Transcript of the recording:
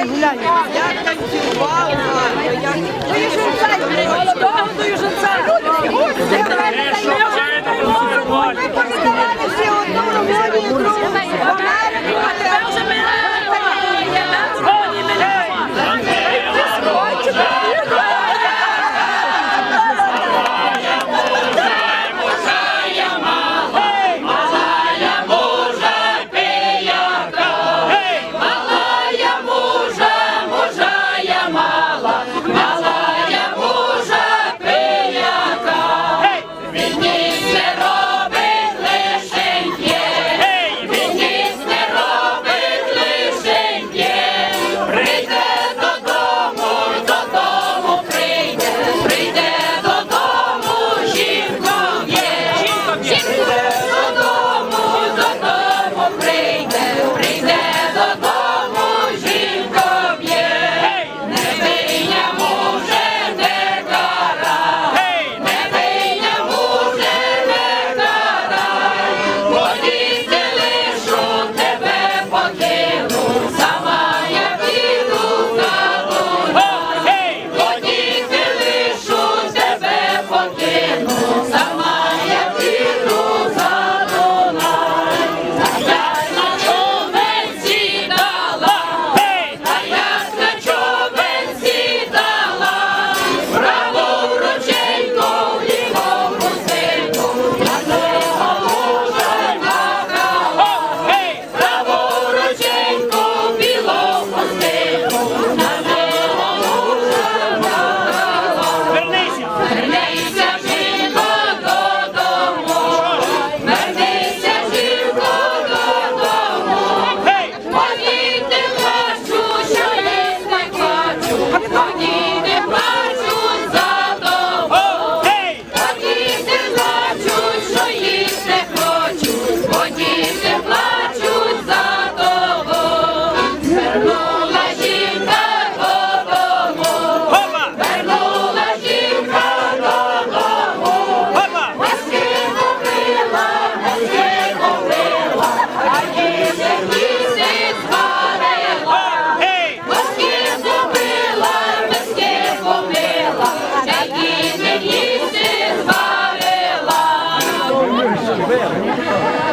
гуляє. Я танцювала, я Молодого до юженця.